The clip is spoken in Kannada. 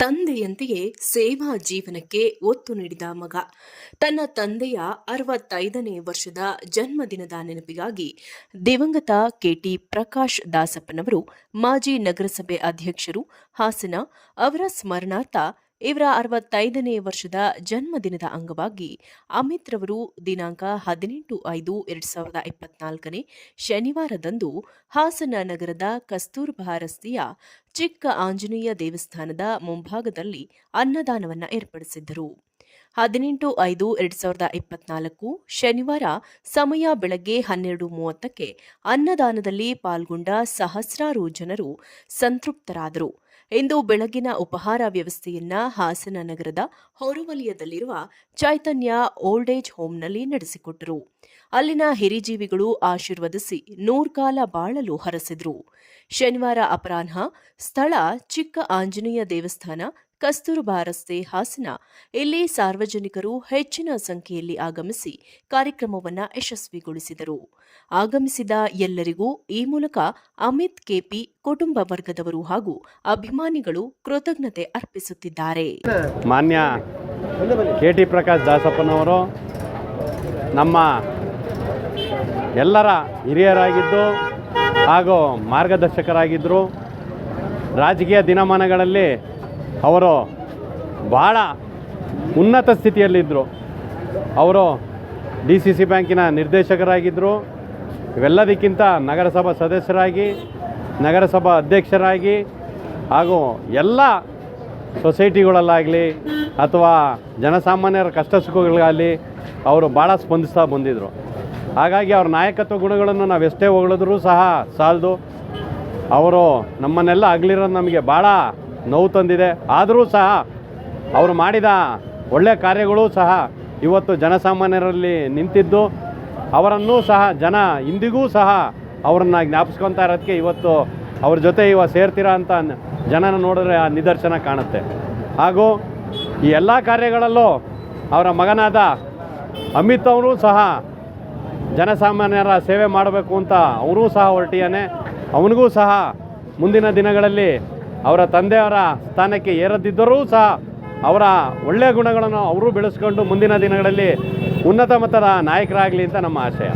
ತಂದೆಯಂತೆಯೇ ಸೇವಾ ಜೀವನಕ್ಕೆ ಒತ್ತು ನೀಡಿದ ಮಗ. ತನ್ನ ತಂದೆಯ ಅರವತ್ತೈದನೇ ವರ್ಷದ ಜನ್ಮದಿನದ ನೆನಪಿಗಾಗಿ ದಿವಂಗತ ಕೆಟಿ ಪ್ರಕಾಶ್ ದಾಸಪ್ಪನವರು ಮಾಜಿ ನಗರಸಭೆ ಅಧ್ಯಕ್ಷರು ಹಾಸನ ಅವರ ಸ್ಮರಣಾರ್ಥ ಇವರ ಅರವತ್ತೈದನೇ ವರ್ಷದ ಜನ್ಮದಿನದ ಅಂಗವಾಗಿ ಅಮಿತ್ ರವರು ದಿನಾಂಕ ಹದಿನೆಂಟು ಐದು ಎರಡ್ ಸಾವಿರದ ಇಪ್ಪತ್ನಾಲ್ಕನೇ ಶನಿವಾರದಂದು ಹಾಸನ ನಗರದ ಕಸ್ತೂರ್ಬಾ ರಸ್ತೆಯ ಚಿಕ್ಕ ಆಂಜನೇಯ ದೇವಸ್ಥಾನದ ಮುಂಭಾಗದಲ್ಲಿ ಅನ್ನದಾನವನ್ನು ಏರ್ಪಡಿಸಿದ್ದರು. ಹದಿನೆಂಟು ಐದು ಎರಡ್ ಸಾವಿರದ ಇಪ್ಪತ್ನಾಲ್ಕು ಶನಿವಾರ ಸಮಯ ಬೆಳಗ್ಗೆ ಹನ್ನೆರಡು ಮೂವತ್ತಕ್ಕೆ ಅನ್ನದಾನದಲ್ಲಿ ಪಾಲ್ಗೊಂಡ ಸಹಸ್ರಾರು ಜನರು ಸಂತೃಪ್ತರಾದರು. ಇಂದು ಬೆಳಗಿನ ಉಪಹಾರ ವ್ಯವಸ್ಥೆಯನ್ನ ಹಾಸನ ನಗರದ ಹೊರವಲಯದಲ್ಲಿರುವ ಚೈತನ್ಯ ಓಲ್ಡ್ ಏಜ್ ಹೋಮ್ನಲ್ಲಿ ನಡೆಸಿಕೊಟ್ಟರು. ಅಲ್ಲಿನ ಹಿರಿಜೀವಿಗಳು ಆಶೀರ್ವದಿಸಿ ನೂರ್ಕಾಲ ಬಾಳಲು ಹರಸಿದ್ರು. ಶನಿವಾರ ಅಪರಾಹ್ನ ಸ್ಥಳ ಚಿಕ್ಕ ಆಂಜನೇಯ ದೇವಸ್ಥಾನ ಕಸ್ತೂರ್ಬಾ ರಸ್ತೆ ಹಾಸನ. ಇಲ್ಲಿ ಸಾರ್ವಜನಿಕರು ಹೆಚ್ಚಿನ ಸಂಖ್ಯೆಯಲ್ಲಿ ಆಗಮಿಸಿ ಕಾರ್ಯಕ್ರಮವನ್ನು ಯಶಸ್ವಿಗೊಳಿಸಿದರು. ಆಗಮಿಸಿದ ಎಲ್ಲರಿಗೂ ಈ ಮೂಲಕ ಅಮಿತ್, ಕೆಪಿ, ಕುಟುಂಬ ವರ್ಗದವರು ಹಾಗೂ ಅಭಿಮಾನಿಗಳು ಕೃತಜ್ಞತೆ ಅರ್ಪಿಸುತ್ತಿದ್ದಾರೆ. ಮಾನ್ಯ ಕೆಟಿ ಪ್ರಕಾಶ್ ದಾಸಪ್ಪನವರು ನಮ್ಮ ಎಲ್ಲರ ಹಿರಿಯರಾಗಿದ್ದು ಹಾಗೂ ಮಾರ್ಗದರ್ಶಕರಾಗಿದ್ದರು ರಾಜಕೀಯ ದಿನಮಾನಗಳಲ್ಲಿ ಅವರು ಭಾಳ ಉನ್ನತ ಸ್ಥಿತಿಯಲ್ಲಿದ್ದರು ಅವರು ಡಿ ಸಿ ಸಿ ಬ್ಯಾಂಕಿನ ನಿರ್ದೇಶಕರಾಗಿದ್ದರು ಇವೆಲ್ಲದಕ್ಕಿಂತ ನಗರಸಭಾ ಸದಸ್ಯರಾಗಿ, ನಗರಸಭಾ ಅಧ್ಯಕ್ಷರಾಗಿ ಹಾಗೂ ಎಲ್ಲ ಸೊಸೈಟಿಗಳಲ್ಲಾಗಲಿ ಅಥವಾ ಜನಸಾಮಾನ್ಯರ ಕಷ್ಟ ಸುಖಗಳಿಗಾಗಲಿ ಅವರು ಭಾಳ ಸ್ಪಂದಿಸ್ತಾ ಬಂದಿದ್ದರು ಹಾಗಾಗಿ ಅವ್ರ ನಾಯಕತ್ವ ಗುಣಗಳನ್ನು ನಾವು ಎಷ್ಟೇ ಹೊಗಳಿದ್ರೂ ಸಹ ಸಾಲದು. ಅವರು ನಮ್ಮನ್ನೆಲ್ಲ ಅಗಲಿರೋದು ನಮಗೆ ಭಾಳ ನೋವು ತಂದಿದೆ. ಆದರೂ ಸಹ ಅವರು ಮಾಡಿದ ಒಳ್ಳೆಯ ಕಾರ್ಯಗಳು ಸಹ ಇವತ್ತು ಜನಸಾಮಾನ್ಯರಲ್ಲಿ ನಿಂತಿದ್ದು. ಅವರನ್ನೂ ಸಹ ಜನ ಇಂದಿಗೂ ಸಹ ಅವರನ್ನು ಜ್ಞಾಪಿಸ್ಕೊತಾ ಇರೋದಕ್ಕೆ ಇವತ್ತು ಅವ್ರ ಜೊತೆ ಇವ ಸೇರ್ತೀರಾ ಅಂತ ಜನನ ನೋಡಿದ್ರೆ ಆ ನಿದರ್ಶನ ಕಾಣುತ್ತೆ. ಹಾಗೂ ಈ ಎಲ್ಲ ಕಾರ್ಯಗಳಲ್ಲೂ ಅವರ ಮಗನಾದ ಅಮಿತ್ ಅವರು ಸಹ ಜನಸಾಮಾನ್ಯರ ಸೇವೆ ಮಾಡಬೇಕು ಅಂತ ಅವರೂ ಸಹ ಹೊರಟಿಯಾನೆ ಅವನಿಗೂ ಸಹ ಮುಂದಿನ ದಿನಗಳಲ್ಲಿ ಅವರ ತಂದೆಯವರ ಸ್ಥಾನಕ್ಕೆ ಏರದಿದ್ದರೂ ಸಹ ಅವರ ಒಳ್ಳೆಯ ಗುಣಗಳನ್ನು ಅವರು ಬೆಳೆಸ್ಕೊಂಡು ಮುಂದಿನ ದಿನಗಳಲ್ಲಿ ಉನ್ನತ ಮಟ್ಟದ ನಾಯಕರಾಗಲಿ ಅಂತ ನಮ್ಮ ಆಶಯ.